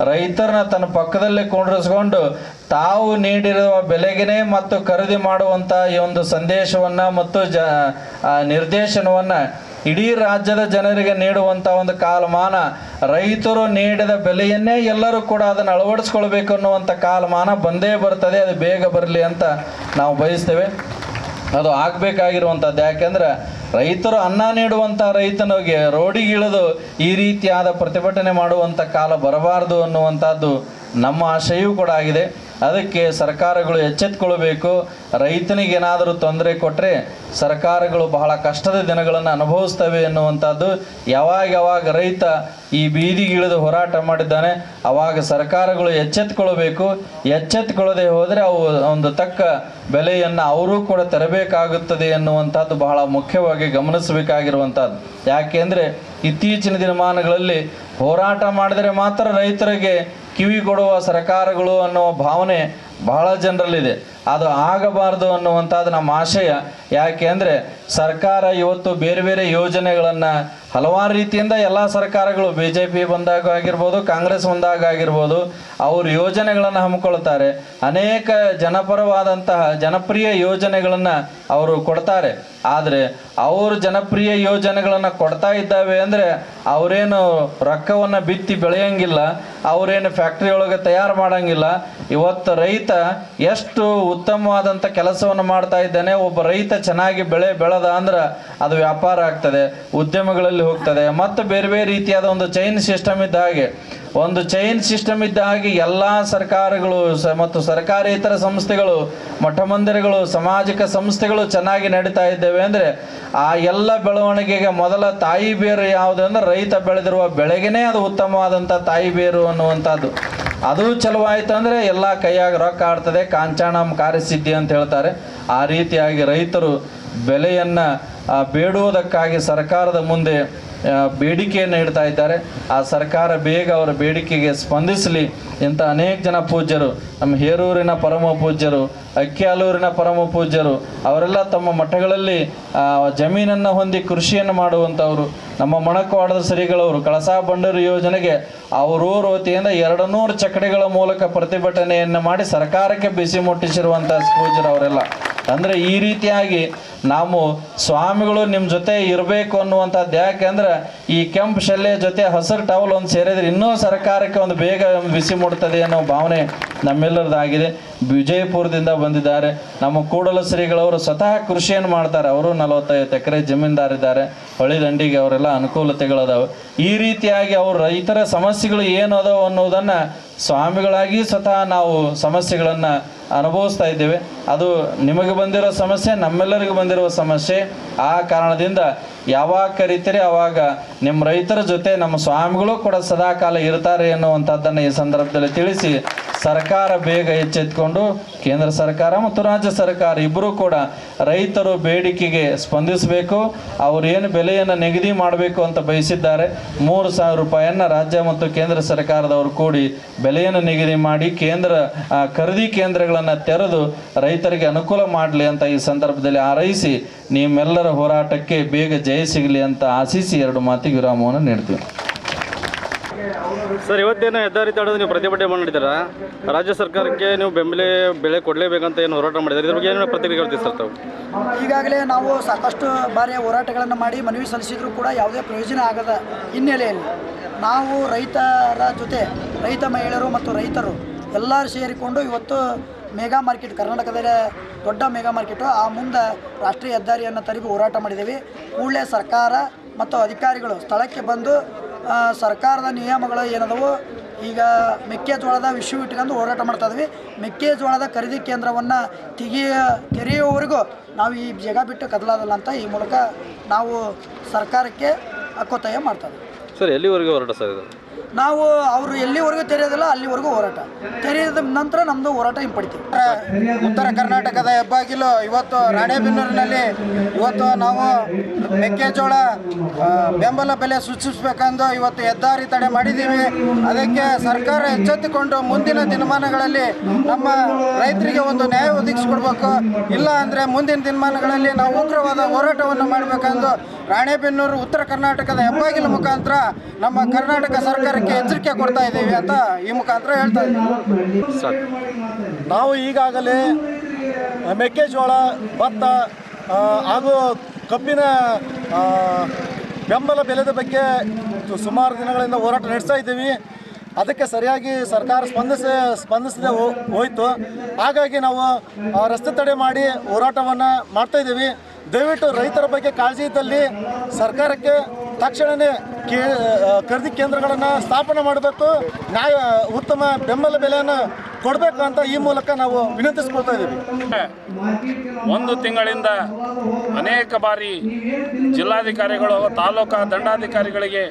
ರೈತರನ್ನ ತನ್ನ ಪಕ್ಕದಲ್ಲೇ ಕುಂಡ್ರಿಸ್ಕೊಂಡು ತಾವು ನೀಡಿರುವ ಬೆಲೆಗೆನೇ ಮತ್ತು ಖರೀದಿ ಮಾಡುವಂಥ ಈ ಒಂದು ಸಂದೇಶವನ್ನು ಮತ್ತು ಜ ನಿರ್ದೇಶನವನ್ನು ಇಡೀ ರಾಜ್ಯದ ಜನರಿಗೆ ನೀಡುವಂಥ ಒಂದು ಕಾಲಮಾನ, ರೈತರು ನೀಡಿದ ಬೆಲೆಯನ್ನೇ ಎಲ್ಲರೂ ಕೂಡ ಅದನ್ನು ಅಳವಡಿಸ್ಕೊಳ್ಬೇಕು ಅನ್ನುವಂಥ ಕಾಲಮಾನ ಬಂದೇ ಬರ್ತದೆ, ಅದು ಬೇಗ ಬರಲಿ ಅಂತ ನಾವು ಬಯಸ್ತೇವೆ. ಅದು ಆಗಬೇಕಾಗಿರುವಂಥದ್ದು ಯಾಕೆಂದ್ರೆ ರೈತರು ಅನ್ನ ನೀಡುವಂಥ ರೈತನಿಗೆ ರೋಡಿಗಿಳಿದು ಈ ರೀತಿಯಾದ ಪ್ರತಿಭಟನೆ ಮಾಡುವಂಥ ಕಾಲ ಬರಬಾರದು ಅನ್ನುವಂಥದ್ದು ನಮ್ಮ ಆಶಯವೂ ಕೂಡ ಆಗಿದೆ. ಅದಕ್ಕೆ ಸರ್ಕಾರಗಳು ಎಚ್ಚೆತ್ಕೊಳ್ಬೇಕು. ರೈತನಿಗೇನಾದರೂ ತೊಂದರೆ ಕೊಟ್ಟರೆ ಸರ್ಕಾರಗಳು ಬಹಳ ಕಷ್ಟದ ದಿನಗಳನ್ನು ಅನುಭವಿಸ್ತವೆ ಎನ್ನುವಂಥದ್ದು ಯಾವಾಗ ಯಾವಾಗ ರೈತ ಈ ಬೀದಿಗಿಳಿದು ಹೋರಾಟ ಮಾಡಿದ್ದಾನೆ, ಅವಾಗ ಸರ್ಕಾರಗಳು ಎಚ್ಚೆತ್ಕೊಳ್ಬೇಕು. ಎಚ್ಚೆತ್ಕೊಳ್ಳದೆ ಹೋದರೆ ಅವು ಒಂದು ತಕ್ಕ ಬೆಲೆಯನ್ನು ಅವರೂ ಕೂಡ ತರಬೇಕಾಗುತ್ತದೆ ಎನ್ನುವಂಥದ್ದು ಬಹಳ ಮುಖ್ಯವಾಗಿ ಗಮನಿಸಬೇಕಾಗಿರುವಂಥದ್ದು. ಯಾಕೆಂದರೆ ಇತ್ತೀಚಿನ ದಿನಮಾನಗಳಲ್ಲಿ ಹೋರಾಟ ಮಾಡಿದರೆ ಮಾತ್ರ ರೈತರಿಗೆ ಕಿವಿ ಕೊಡುವ ಸರ್ಕಾರಗಳು ಅನ್ನೋ ಭಾವನೆ ಬಹಳ ಜನರಲ್ಲಿದೆ. ಅದು ಆಗಬಾರದು ಅನ್ನುವಂಥದ್ದು ನಮ್ಮ ಆಶಯ. ಯಾಕೆ ಅಂದರೆ ಸರ್ಕಾರ ಇವತ್ತು ಬೇರೆ ಬೇರೆ ಯೋಜನೆಗಳನ್ನು ಹಲವಾರು ರೀತಿಯಿಂದ ಎಲ್ಲ ಸರ್ಕಾರಗಳು ಬಿ ಜೆ ಪಿ ಬಂದಾಗ ಆಗಿರ್ಬೋದು, ಕಾಂಗ್ರೆಸ್ ಬಂದಾಗ ಆಗಿರ್ಬೋದು, ಅವರು ಯೋಜನೆಗಳನ್ನು ಹಮ್ಮಿಕೊಳ್ತಾರೆ. ಅನೇಕ ಜನಪರವಾದಂತಹ ಜನಪ್ರಿಯ ಯೋಜನೆಗಳನ್ನು ಅವರು ಕೊಡ್ತಾರೆ. ಆದರೆ ಅವರು ಜನಪ್ರಿಯ ಯೋಜನೆಗಳನ್ನು ಕೊಡ್ತಾ ಇದ್ದಾವೆ ಅಂದರೆ ಅವರೇನು ರೊಕ್ಕವನ್ನು ಬಿತ್ತಿ ಬೆಳೆಯಂಗಿಲ್ಲ, ಅವರೇನು ಫ್ಯಾಕ್ಟ್ರಿ ಒಳಗೆ ತಯಾರು ಮಾಡಂಗಿಲ್ಲ. ಇವತ್ತು ರೈತ ಎಷ್ಟು ಉತ್ತಮವಾದಂಥ ಕೆಲಸವನ್ನು ಮಾಡ್ತಾ ಇದ್ದಾನೆ, ಒಬ್ಬ ರೈತ ಚೆನ್ನಾಗಿ ಬೆಳೆ ಬೆಳೆದ ಅಂದ್ರೆ ಅದು ವ್ಯಾಪಾರ ಆಗ್ತದೆ, ಉದ್ಯಮಗಳಲ್ಲಿ ಹೋಗ್ತದೆ, ಮತ್ತು ಬೇರೆ ಬೇರೆ ರೀತಿಯಾದ ಒಂದು ಚೈನ್ ಸಿಸ್ಟಮ್ ಇದ್ದ ಹಾಗೆ. ಒಂದು ಚೈನ್ ಸಿಸ್ಟಮ್ ಇದ್ದ ಹಾಗೆ ಎಲ್ಲ ಸರ್ಕಾರಗಳು ಮತ್ತು ಸರ್ಕಾರೇತರ ಸಂಸ್ಥೆಗಳು ಮಠ ಮಂದಿರಗಳು ಸಾಮಾಜಿಕ ಸಂಸ್ಥೆಗಳು ಚೆನ್ನಾಗಿ ನಡೀತಾ ಇದ್ದೇವೆ ಅಂದರೆ ಆ ಎಲ್ಲ ಬೆಳವಣಿಗೆಗೆ ಮೊದಲ ತಾಯಿ ಬೇರು ಯಾವುದು ಅಂದ್ರೆ ರೈತ ಬೆಳೆದಿರುವ ಬೆಳೆಗೇನೆ ಅದು ಉತ್ತಮವಾದಂಥ ತಾಯಿ ಬೇರು ಅನ್ನುವಂಥದ್ದು. ಅದು ಚಲುವಾಯಿತು ಅಂದರೆ ಎಲ್ಲ ಕೈಯಾಗ ರೊಕ್ಕ ಆಡ್ತದೆ, ಕಾಂಚಾಣಂ ಕಾರ್ಯಸಿದ್ಧಿ ಅಂತ ಹೇಳ್ತಾರೆ. ಆ ರೀತಿಯಾಗಿ ರೈತರು ಬೆಲೆಯನ್ನು ಬೇಡುವುದಕ್ಕಾಗಿ ಸರ್ಕಾರದ ಮುಂದೆ ಬೇಡಿಕೆಯನ್ನು ಇಡ್ತಾ ಇದ್ದಾರೆ. ಆ ಸರ್ಕಾರ ಬೇಗ ಅವರ ಬೇಡಿಕೆಗೆ ಸ್ಪಂದಿಸಲಿ ಇಂಥ ಅನೇಕ ಜನ ಪೂಜ್ಯರು, ನಮ್ಮ ಹೇರೂರಿನ ಪರಮ ಪೂಜ್ಯರು, ಅಕ್ಕಿಯಾಲೂರಿನ ಪರಮ ಪೂಜ್ಯರು, ಅವರೆಲ್ಲ ತಮ್ಮ ಮಠಗಳಲ್ಲಿ ಜಮೀನನ್ನು ಹೊಂದಿ ಕೃಷಿಯನ್ನು ಮಾಡುವಂಥವರು, ನಮ್ಮ ಮೊಣಕವಾಡದ ಶ್ರೀಗಳವರು, ಕಳಸಾ ಬಂಡೂರು ಯೋಜನೆಗೆ ಅವರೂರ ವತಿಯಿಂದ ಎರಡು ನೂರು ಚಕಡಿಗಳ ಮೂಲಕ ಪ್ರತಿಭಟನೆಯನ್ನು ಮಾಡಿ ಸರ್ಕಾರಕ್ಕೆ ಬಿಸಿ ಮುಟ್ಟಿಸಿರುವಂಥ ಪೂಜ್ಯರು ಅವರೆಲ್ಲ. ಅಂದರೆ ಈ ರೀತಿಯಾಗಿ ನಾವು ಸ್ವಾಮಿಗಳು ನಿಮ್ಮ ಜೊತೆ ಇರಬೇಕು ಅನ್ನುವಂಥದ್ದು ಯಾಕೆ ಅಂದ್ರೆ ಈ ಕೆಂಪು ಶಲ್ಯ ಜೊತೆ ಹಸಿರು ಟವಲ್ ಒಂದು ಸೇರಿದ್ರೆ ಇನ್ನೂ ಸರ್ಕಾರಕ್ಕೆ ಒಂದು ಬೇಗ ಬಿಸಿ ಮೂಡ್ತದೆ ಅನ್ನೋ ಭಾವನೆ ನಮ್ಮೆಲ್ಲರದಾಗಿದೆ. ವಿಜಯಪುರದಿಂದ ಬಂದಿದ್ದಾರೆ. ನಮ್ಮ ಕೂಡಲ ಶ್ರೀಗಳವರು ಸ್ವತಃ ಕೃಷಿಯನ್ನು ಮಾಡ್ತಾರೆ. ಅವರು ನಲವತ್ತೈದು ಎಕರೆ ಜಮೀನ್ದಾರಿದ್ದಾರೆ ಹೊಳಿ ದಂಡಿಗೆ ಅವರೆಲ್ಲ ಅನುಕೂಲತೆಗಳದಾವೆ. ಈ ರೀತಿಯಾಗಿ ಅವರು ರೈತರ ಸಮಸ್ಯೆಗಳು ಏನು ಅನ್ನೋದನ್ನು ಸ್ವಾಮಿಗಳಾಗಿ ಸ್ವತಃ ನಾವು ಸಮಸ್ಯೆಗಳನ್ನು ಅನುಭವಿಸ್ತಾ ಇದ್ದೇವೆ. ಅದು ನಿಮಗೆ ಬಂದಿರೋ ಸಮಸ್ಯೆ, ನಮ್ಮೆಲ್ಲರಿಗೂ ಬಂದಿರುವ ಸಮಸ್ಯೆ. ಆ ಕಾರಣದಿಂದ ಯಾವಾಗ ಕರಿತೀರಿ, ಅವಾಗ ನಿಮ್ಮ ರೈತರ ಜೊತೆ ನಮ್ಮ ಸ್ವಾಮಿಗಳು ಕೂಡ ಸದಾಕಾಲ ಇರ್ತಾರೆ ಎನ್ನುವಂಥದ್ದನ್ನು ಈ ಸಂದರ್ಭದಲ್ಲಿ ತಿಳಿಸಿ ಸರ್ಕಾರ ಬೇಗ ಎಚ್ಚೆತ್ಕೊಂಡು ಕೇಂದ್ರ ಸರ್ಕಾರ ಮತ್ತು ರಾಜ್ಯ ಸರ್ಕಾರ ಇಬ್ಬರೂ ಕೂಡ ರೈತರು ಬೇಡಿಕೆಗೆ ಸ್ಪಂದಿಸಬೇಕು. ಅವರೇನು ಬೆಲೆಯನ್ನು ನಿಗದಿ ಮಾಡಬೇಕು ಅಂತ ಬಯಸಿದ್ದಾರೆ. ಮೂರು ಸಾವಿರ ರೂಪಾಯಿಯನ್ನು ರಾಜ್ಯ ಮತ್ತು ಕೇಂದ್ರ ಸರ್ಕಾರದವರು ಕೂಡಿ ಬೆಲೆಯನ್ನು ನಿಗದಿ ಮಾಡಿ ಕೇಂದ್ರ ಖರೀದಿ ಖರೀದಿ ಕೇಂದ್ರಗಳನ್ನು ತೆರೆದು ರೈತರಿಗೆ ಅನುಕೂಲ ಮಾಡಲಿ ಅಂತ ಈ ಸಂದರ್ಭದಲ್ಲಿ ಹಾರೈಸಿ ನಿಮ್ಮೆಲ್ಲರ ಹೋರಾಟಕ್ಕೆ ಬೇಗ ಜಯ ಸಿಗಲಿ ಅಂತ ಆಶಿಸಿ ಎರಡು ಮಾತಿಗೆ ವಿರಾಮವನ್ನು ನೀಡ್ತೀವಿ ಸರ್ ಇವತ್ತೇನು ಹೆದ್ದಾರಿ ತಡೆದು ನೀವು ಪ್ರತಿಭಟನೆ ಮಾಡಿದ್ದೀರಾ? ರಾಜ್ಯ ಸರ್ಕಾರಕ್ಕೆ ನೀವು ಬೆಂಬಲ ಬೆಳೆ ಕೊಡಲೇಬೇಕಂತ ಏನು ಹೋರಾಟ ಮಾಡಿದ್ದಾರೆ? ಇದ್ರ ಬಗ್ಗೆ ಏನು ಪ್ರತಿಕ್ರಿಯೆ ಕೊಡ್ತೀವಿ ಸರ್ ತಾವು? ಈಗಾಗಲೇ ನಾವು ಸಾಕಷ್ಟು ಬಾರಿ ಹೋರಾಟಗಳನ್ನು ಮಾಡಿ ಮನವಿ ಸಲ್ಲಿಸಿದರೂ ಕೂಡ ಯಾವುದೇ ಪ್ರಯೋಜನ ಆಗದ ಹಿನ್ನೆಲೆಯಲ್ಲಿ ನಾವು ರೈತರ ಜೊತೆ ರೈತ ಮಹಿಳೆಯರು ಮತ್ತು ರೈತರು ಎಲ್ಲರೂ ಸೇರಿಕೊಂಡು ಇವತ್ತು ಮೆಗಾ ಮಾರ್ಕೆಟ್, ಕರ್ನಾಟಕದಲ್ಲೇ ದೊಡ್ಡ ಮೆಗಾ ಮಾರ್ಕೆಟು. ಆ ಮುಂದೆ ರಾಷ್ಟ್ರೀಯ ಹೆದ್ದಾರಿಯನ್ನು ತರಿಬಿ ಹೋರಾಟ ಮಾಡಿದ್ದೀವಿ ಕೂಡಲೇ ಸರ್ಕಾರ ಮತ್ತು ಅಧಿಕಾರಿಗಳು ಸ್ಥಳಕ್ಕೆ ಬಂದು ಸರ್ಕಾರದ ನಿಯಮಗಳು ಏನದವು? ಈಗ ಮೆಕ್ಕೆಜೋಳದ ವಿಷಯ ಇಟ್ಕೊಂಡು ಹೋರಾಟ ಮಾಡ್ತಾ ಇದ್ವಿ. ಮೆಕ್ಕೆಜೋಳದ ಖರೀದಿ ಕೇಂದ್ರವನ್ನು ತೆಗಿಯ ತೆರೆಯುವವರೆಗೂ ನಾವು ಈ ಜಗ ಬಿಟ್ಟು ಕದಲಾದಲ್ಲ ಅಂತ ಈ ಮೂಲಕ ನಾವು ಸರ್ಕಾರಕ್ಕೆ ಅಕ್ಕೊತ್ತಾಯ ಮಾಡ್ತಾ ಇದ್ದೀವಿ ಸರ್, ಎಲ್ಲಿವರೆಗೂ ಹೋರಾಟ ಸರ್ ನಾವು ಅವರು ಎಲ್ಲಿವರೆಗೂ ತೆರೆಯೋದಿಲ್ಲ, ಅಲ್ಲಿವರೆಗೂ ಹೋರಾಟ. ತೆರೆಯದ ನಂತರ ನಮ್ಮದು ಹೋರಾಟ ಹಿಂಪಡಿತೀವಿ. ಉತ್ತರ ಕರ್ನಾಟಕದ ಹೆಬ್ಬಾಗಿಲು ಇವತ್ತು ರಾಣೆಬೆನ್ನೂರಿನಲ್ಲಿ ಇವತ್ತು ನಾವು ಮೆಕ್ಕೆಜೋಳ ಬೆಂಬಲ ಬೆಲೆ ಸೂಚಿಸಬೇಕೆಂದು ಇವತ್ತು ಹೆದ್ದಾರಿ ತಡೆ ಮಾಡಿದ್ದೀವಿ. ಅದಕ್ಕೆ ಸರ್ಕಾರ ಎಚ್ಚೆತ್ತುಕೊಂಡು ಮುಂದಿನ ದಿನಮಾನಗಳಲ್ಲಿ ನಮ್ಮ ರೈತರಿಗೆ ಒಂದು ನ್ಯಾಯ ಒದಗಿಸಿಕೊಡ್ಬೇಕು. ಇಲ್ಲ ಅಂದರೆ ಮುಂದಿನ ದಿನಮಾನಗಳಲ್ಲಿ ನಾವು ಉಗ್ರವಾದ ಹೋರಾಟವನ್ನು ಮಾಡಬೇಕೆಂದು ರಾಣೆಬೆನ್ನೂರು ಉತ್ತರ ಕರ್ನಾಟಕದ ಹೆಬ್ಬಾಗಿಲು ಮುಖಾಂತರ ನಮ್ಮ ಕರ್ನಾಟಕ ಸರ್ಕಾರಕ್ಕೆ ಎಚ್ಚರಿಕೆ ಕೊಡ್ತಾ ಇದ್ದೀವಿ ಅಂತ ಈ ಮುಖಾಂತರ ಹೇಳ್ತಾ ಇದ್ದೀವಿ. ನಾವು ಈಗಾಗಲೇ ಮೆಕ್ಕೆಜೋಳ ಭತ್ತ ಹಾಗೂ ಕಬ್ಬಿನ ಬೆಂಬಲ ಬೆಲೆದ ಬಗ್ಗೆ ಸುಮಾರು ದಿನಗಳಿಂದ ಹೋರಾಟ ನಡೆಸ್ತಾ ಇದ್ದೀವಿ. ಅದಕ್ಕೆ ಸರಿಯಾಗಿ ಸರ್ಕಾರ ಸ್ಪಂದಿಸ ಸ್ಪಂದಿಸದೆ ಹೋಯ್ತು. ಹಾಗಾಗಿ ನಾವು ರಸ್ತೆ ತಡೆ ಮಾಡಿ ಹೋರಾಟವನ್ನು ಮಾಡ್ತಾ ಇದ್ದೀವಿ. ದಯವಿಟ್ಟು ರೈತರ ಬಗ್ಗೆ ಕಾಳಜಿ ಇದ್ದಲ್ಲಿ ಸರ್ಕಾರಕ್ಕೆ ತಕ್ಷಣವೇ ಕೇ ಖರೀದಿ ಕೇಂದ್ರಗಳನ್ನು ಸ್ಥಾಪನೆ ಮಾಡಬೇಕು. ನ್ಯಾಯ, ಉತ್ತಮ ಬೆಂಬಲ ಬೆಲೆಯನ್ನು ಕೊಡಬೇಕು ಅಂತ ಈ ಮೂಲಕ ನಾವು ವಿನಂತಿಸ್ಕೊಳ್ತಾ ಇದ್ದೀವಿ. ಒಂದು ತಿಂಗಳಿಂದ ಅನೇಕ ಬಾರಿ ಜಿಲ್ಲಾಧಿಕಾರಿಗಳು, ತಾಲೂಕಾ ದಂಡಾಧಿಕಾರಿಗಳಿಗೆ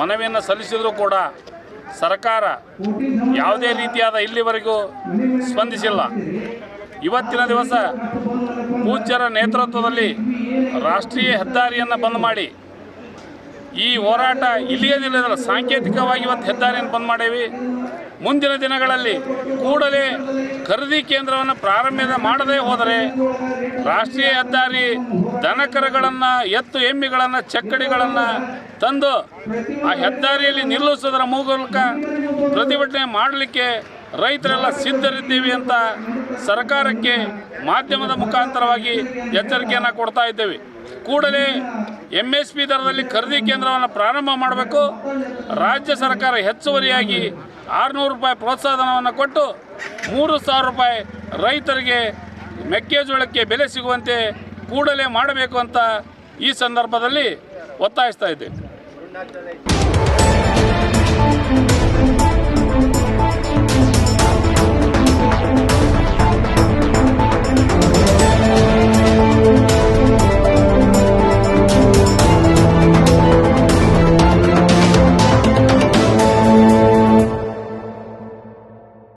ಮನವಿಯನ್ನು ಸಲ್ಲಿಸಿದರೂ ಕೂಡ ಸರ್ಕಾರ ಯಾವುದೇ ರೀತಿಯಾದ ಇಲ್ಲಿವರೆಗೂ ಸ್ಪಂದಿಸಿಲ್ಲ. ಇವತ್ತಿನ ದಿವಸ ಪೂಜ್ಯರ ನೇತೃತ್ವದಲ್ಲಿ ರಾಷ್ಟ್ರೀಯ ಹೆದ್ದಾರಿಯನ್ನು ಬಂದ್ ಮಾಡಿ ಈ ಹೋರಾಟ ಇಲ್ಲಿಯೇ ನಿಲ್ಲದಲ್ಲ ಸಾಂಕೇತಿಕವಾಗಿ ಇವತ್ತು ಹೆದ್ದಾರಿಯನ್ನು ಬಂದ್ ಮಾಡೇವಿ. ಮುಂದಿನ ದಿನಗಳಲ್ಲಿ ಕೂಡಲೇ ಖರೀದಿ ಕೇಂದ್ರವನ್ನು ಪ್ರಾರಂಭ ಮಾಡದೇ ಹೋದರೆ ರಾಷ್ಟ್ರೀಯ ಹೆದ್ದಾರಿ ದನಕರಗಳನ್ನು, ಎತ್ತು ಎಮ್ಮಿಗಳನ್ನು, ಚಕ್ಕಡಿಗಳನ್ನು ತಂದು ಆ ಹೆದ್ದಾರಿಯಲ್ಲಿ ನಿಲ್ಲಿಸೋದರ ಮೂಲಕ ಪ್ರತಿಭಟನೆ ಮಾಡಲಿಕ್ಕೆ ರೈತರೆಲ್ಲ ಸಿದ್ಧರಿದ್ದೀವಿ ಅಂತ ಸರ್ಕಾರಕ್ಕೆ ಮಾಧ್ಯಮದ ಮುಖಾಂತರವಾಗಿ ಎಚ್ಚರಿಕೆಯನ್ನು ಕೊಡ್ತಾ ಇದ್ದೇವೆ. ಕೂಡಲೇ ಎಂ ಎಸ್ ಪಿ ದರದಲ್ಲಿ ಖರೀದಿ ಕೇಂದ್ರವನ್ನು ಪ್ರಾರಂಭ ಮಾಡಬೇಕು. ರಾಜ್ಯ ಸರ್ಕಾರ ಹೆಚ್ಚುವರಿಯಾಗಿ ಆರುನೂರು ರೂಪಾಯಿ ಪ್ರೋತ್ಸಾಹಧನವನ್ನು ಕೊಟ್ಟು ಮೂರು ಸಾವಿರ ರೂಪಾಯಿ ರೈತರಿಗೆ ಮೆಕ್ಕೆಜೋಳಕ್ಕೆ ಬೆಲೆ ಸಿಗುವಂತೆ ಕೂಡಲೇ ಮಾಡಬೇಕು ಅಂತ ಈ ಸಂದರ್ಭದಲ್ಲಿ ಒತ್ತಾಯಿಸ್ತಾ ಇದ್ದೇವೆ